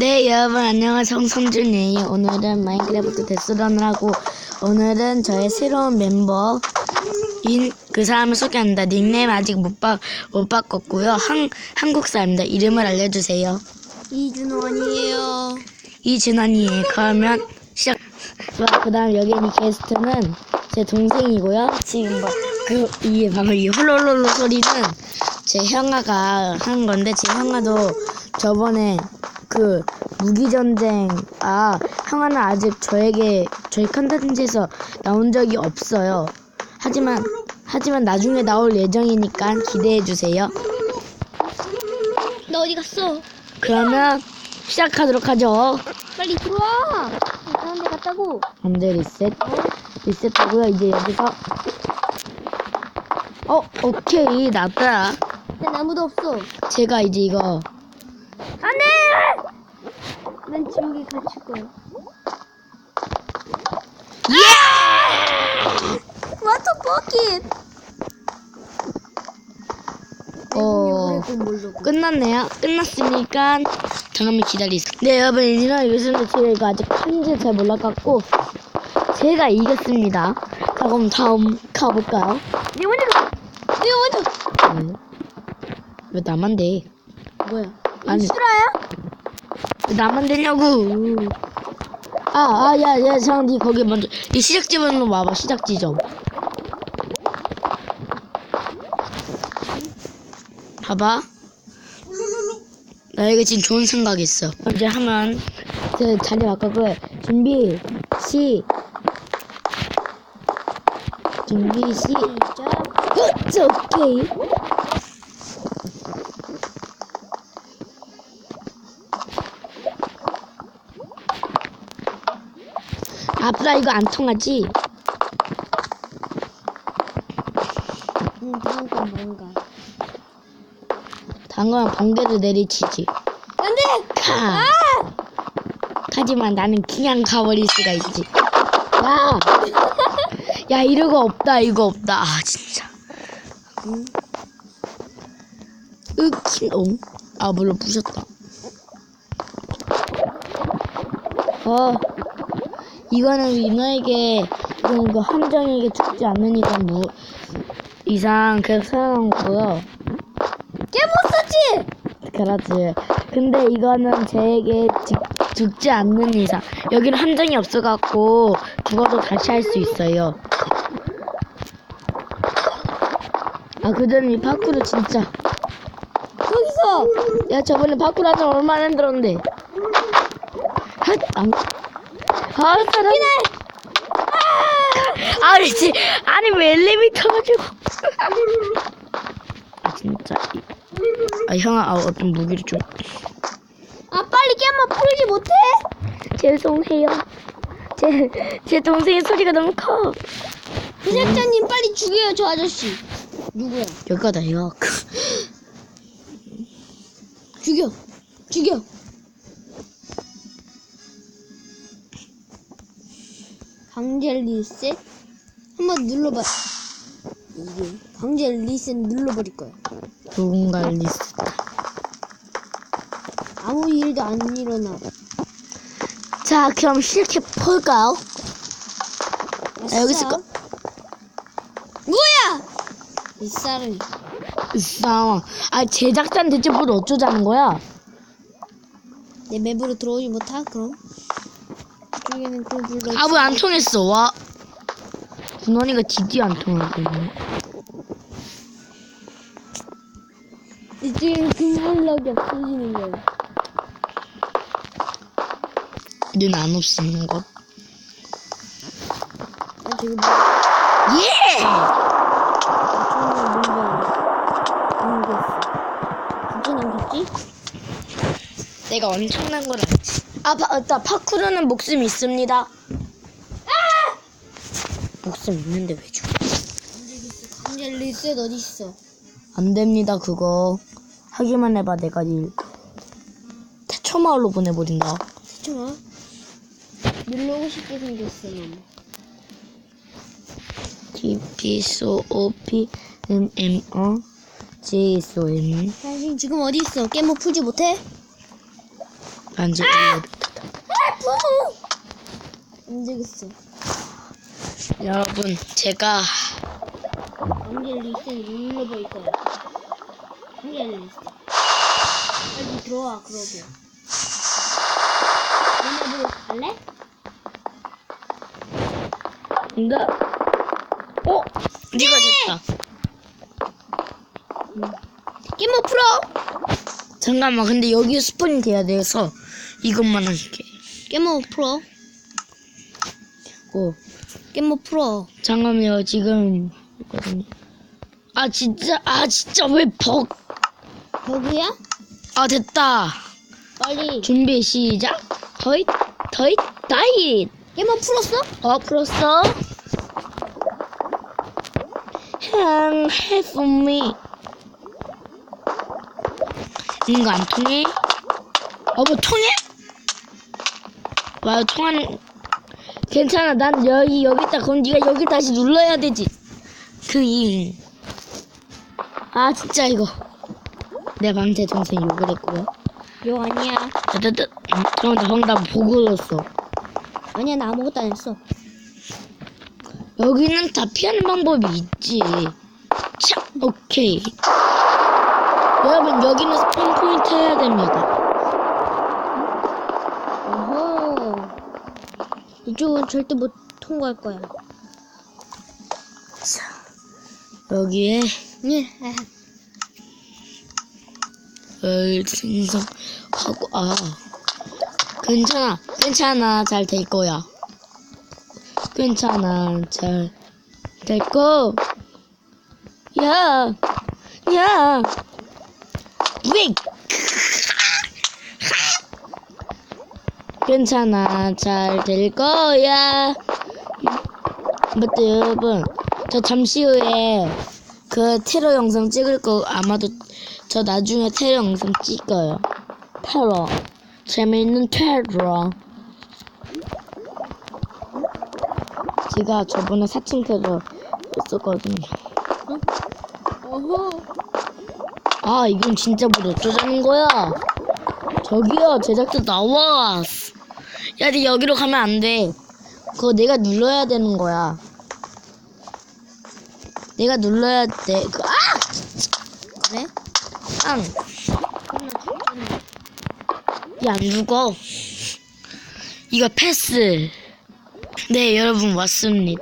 네 여러분 안녕하세요. 성성준이에요 오늘은 마인크래프트 데스런을 하고 오늘은 저의 새로운 멤버인 그 사람을 소개합니다. 닉네임 아직 못, 바, 못 바꿨고요. 한, 한국 사람입니다. 이름을 알려주세요. 이준원이에요. 이진환이에요. 그러면 시작. 그 다음 여기 있는 게스트는 제 동생이고요. 지금 뭐 그 이 방금 이 홀로홀로 소리는 제 형아가 한 건데 제 형아도 저번에 그 무기전쟁 아 형아는 아직 저에게 저희 컨텐츠에서 나온 적이 없어요 하지만 하지만 나중에 나올 예정이니까 기대해 주세요 너 어디 갔어? 그러면 시작하도록 하죠 빨리 들어와. 다른 데 갔다고. 언제 리셋 리셋하고요 이제 여기서 어 오케이 나왔다 난 아무도 없어. 제가 이제 이거! 난 지옥에 갇힐 거야. 예! What a bucket! 어 끝났네요 끝났으니까 잠깐만 기다리세요 네 여러분 이지는 이겼습니다 제가 아직 한지 잘 몰라갖고 제가 이겼습니다 자 그럼 다음 가볼까요 내 먼저 가! 내가 먼저! 네. 왜 나만 돼? 뭐야? 아니. 실화야? 왜 나만 되냐고 아, 아, 야, 야, 잠깐, 니 거기 먼저, 니 시작 지점으로 와봐, 시작 지점. 봐봐. 나에게 지금 좋은 생각이 있어. 이제 하면, 제 자리 바꿔고, 준비, 시, 준비, 시, 시작. 굿, 오케이. 아프라 이거 안 통하지? 응, 다음 건 뭔가. 당근 번개를 내리치지. 안 돼! 가. 하지만 나는 그냥 가버릴 수가 있지. 야, 야 이러고 없다 이거 없다. 아 진짜. 응. 으키농. 아 물론 부셨다. 어. 이거는 위너에게 이건 그 함정에게 죽지 않는 이상 무 이상 계속 살아난 거고요. 깨못 썼지? 그렇지. 근데 이거는 제에게 죽, 죽지 않는 이상 여기는 함정이 없어갖고 죽어도 다시 할 수 있어요. 아 그전에 이 파쿠르 진짜 거기서! 야 저번에 파쿠르 하자 얼마나 힘들었는데. 헛, 안. 아, 사람. 아, 지 아니 왜 엘리베이터 가지고. 아 진짜. 이- 아 형아, 아, 어떤 무기를 좀. 아, 빨리 깨면 풀지 못해? 죄송해요. 제, 제 동생의 소리가 너무 커. 부장님 빨리 죽여요, 저 아저씨. 누구야? 여기다, 이거. 죽여. 죽여. 강제 리셋? 한번 눌러봐. 이게 강제 리셋 눌러버릴 거야. 누군가 리스트. 아무 일도 안 일어나. 자, 그럼 시작해 볼까요? 아, 여기 있을 거. 뭐야? 이 사람이. 싸워. 아, 제작자는 대체 뭘 어쩌자는 거야? 내 맵으로 들어오지 못하? 그럼? 이쪽에는 그런 불가 아, 왜 안 통했어? 와. 군원이가 디디 안 있네. 이쪽에는 금블럭이 없어지는 거야. 눈안 없애는 것. 아, 저기 뭐, 예! 이쪽에는 뭔가, 모르겠어. 진짜 남겼지? 내가 엄청난 걸 알지. 아, 파, 나 파쿠르는 목숨 있습니다. 목숨 있는데 왜 죽어? 강제 리셋 어딨어? 안 됩니다, 그거. 하기만 해봐, 내가 일. 태초 마을로 보내버린다. 잠깐만. 눌러오고 싶게 생겼어, 너무. T, P, S, O, P, M, M, O, J, S, O, N. 당신 지금 어디 있어? 게임 뭐 풀지 못해? 반지 안 되겠어. 여러분 제가 안젤 리스는 눌러볼 거야. 안젤 리스. 빨리 들어와, 그러게. 너네들 갈래? 근데 어? 네가 됐다 게임 풀어! 잠깐만 근데 여기 스폰이 돼야 돼서 이것만 할게 게임 풀어. 오 게임 풀어. 잠깐만요 지금 있거든요. 아 진짜 아 진짜 왜벅아 버그야? 됐다 빨리. 준비 시작 더잇 더잇 다잇 게임 풀었어? 어 풀었어 향 have me 이거 안 통해? 어 뭐 통해? 와 통하는 괜찮아 난 여기 여기 있다 그럼 네가 여기 다시 눌러야 되지 그이아 진짜 이거 내 방제 동생 욕을 했고요 요 아니야. 뜨뜨뜨 그럼 방금 나 보고 넣었어 아니야, 나 아무것도 안 했어. 여기는 다 피하는 방법이 있지. 자, 오케이. 여러분, 여기는 스폰 포인트 해야 됩니다. 어허. 이쪽은 절대 못 통과할 거야. 여기에, 예. 열, 생성하고, 아. 괜찮아, 괜찮아, 잘 될 거야. 괜찮아, 잘 될 거. 야, 야. 왜? 괜찮아, 잘 될 거야. 맞다, 여러분. 저 잠시 후에 그 테러 영상 찍을 거 아마도 저 나중에 테러 영상 찍어요. 테러. 재미있는 테러. 제가 저번에 사칭 테러 했었거든요. 아, 이건 진짜 뭐 어쩌자는 거야? 저기요, 제작자 나와. 야, 니 여기로 가면 안 돼. 그거 내가 눌러야 되는 거야. 내가 눌러야 돼. 그, 아! 그래? 앙! 야, 안 죽어. 이거 패스. 네, 여러분, 왔습니다.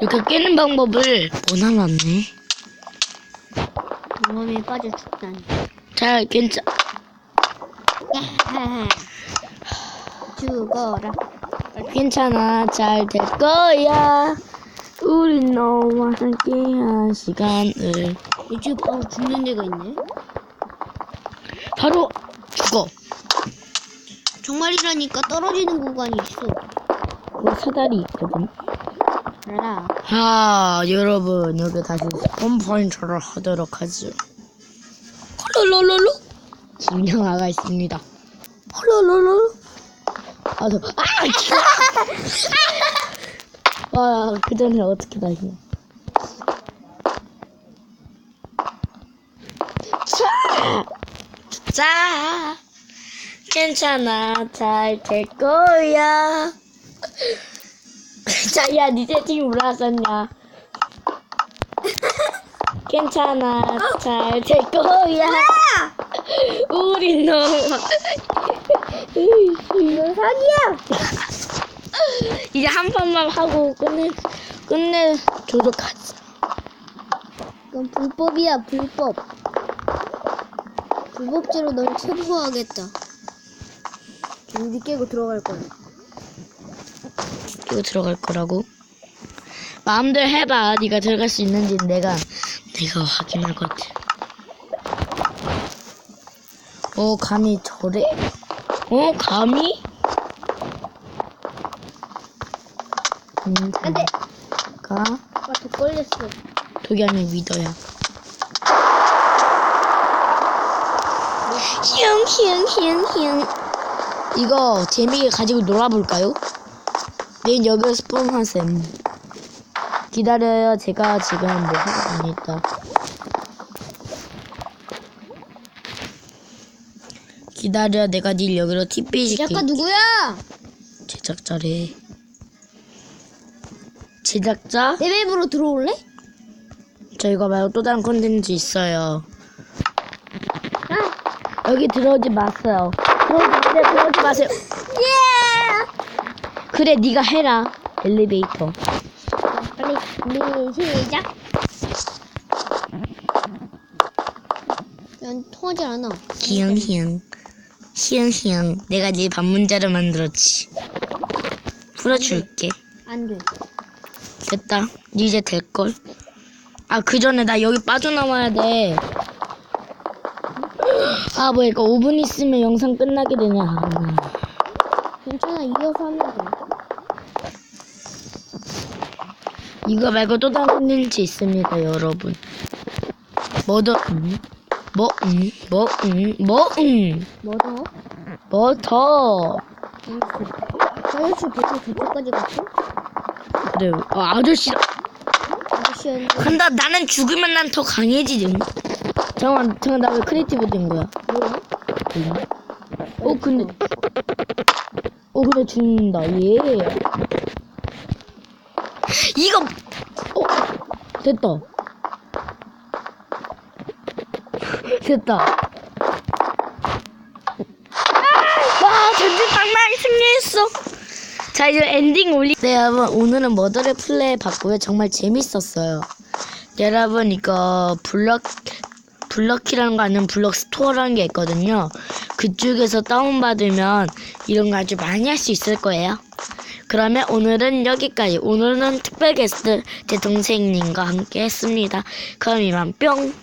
이렇게 깨는 방법을 원하놨네. 경험에 빠져 죽다니. 잘, 괜찮. 죽어라. 괜찮아, 잘 될 거야. 우리 너와 함께한 시간을 이쪽에 바로 죽는 데가 있네. 바로 죽어. 정말이라니까 떨어지는 구간이 있어. 그 사다리 있거든. 알아. 아, 여러분, 여기 다시 스폰 포인트를 하도록 하죠. 홀로로로로 김영아가 있습니다. 홀로로로 로 아, 저, 아! 와, 그 전에 어떻게 다시냐. 자! 자! 괜찮아, 잘 될 거야. 자, 야, 니 채팅 올라왔었냐? 괜찮아, 잘 될 거야. 우리 너무. 사기야! 이제 한 판만 하고 끝내, 끝내, 조독하자. 그건 불법이야, 불법. 불법죄로 널 체포하겠다. 우리 깨고 들어갈 거야. 이거 들어갈 거라고? 마음대로 해봐. 네가 들어갈 수 있는지 내가 내가 확인할 것 같아. 어 감히 저래? 어 감히? 음, 안 돼! 가 아, 더 걸렸어. 독일이 위더야. 흉흉흉흉. 이거 재미있게 가지고 놀아볼까요? 맨 여기로 스폰하셈. 기다려요. 제가 지금 뭐 하고 있다. 기다려 내가 닐 여기로 TP 시킬 작가 누구야? 제작자래 제작자? 내 맵으로 들어올래? 저 이거 말고 또 다른 콘텐츠 있어요 아, 여기 들어오지 마세요 들어오지 마세요 들어오지 마세요 예! 그래 네가 해라 엘리베이터 빨리 시작. 난 통하지 않아. 희영희영 희영희영 내가 네 반문자를 만들었지 풀어줄게 안 돼. 됐다 이제 될걸 아 그 전에 나 여기 빠져나와야 돼 아 뭐야 이거 5분 있으면 영상 끝나게 되냐 아, 괜찮아 이어서 하면 돼. 이거 말고 또 다른 콘텐츠 있습니다 여러분 뭐더 음? 뭐 음? 뭐 음? 뭐 음? 뭐더? 뭐더 아저씨 벌써 저쪽까지 갔어? 그래. 어, 아저씨. 아저씨는 근데 나는 죽으면 난 더 강해지지. 잠깐만 잠깐만 나왜 크리에이티브 된 거야? 뭐야? 어 근데. 어 근데 죽는다. 예. 이거. 어 됐다. 됐다. 와 전진 장난이 승리했어 자 이제 엔딩 올리 네 여러분 오늘은 머더를 플레이 봤고요 정말 재밌었어요 여러분 이거 블럭 블럭키라는 거 아니면 블럭 스토어라는 게 있거든요. 그쪽에서 다운받으면 이런 거 아주 많이 할 수 있을 거예요. 그러면 오늘은 여기까지. 오늘은 특별 게스트 제 동생님과 함께 했습니다. 그럼 이만 뿅!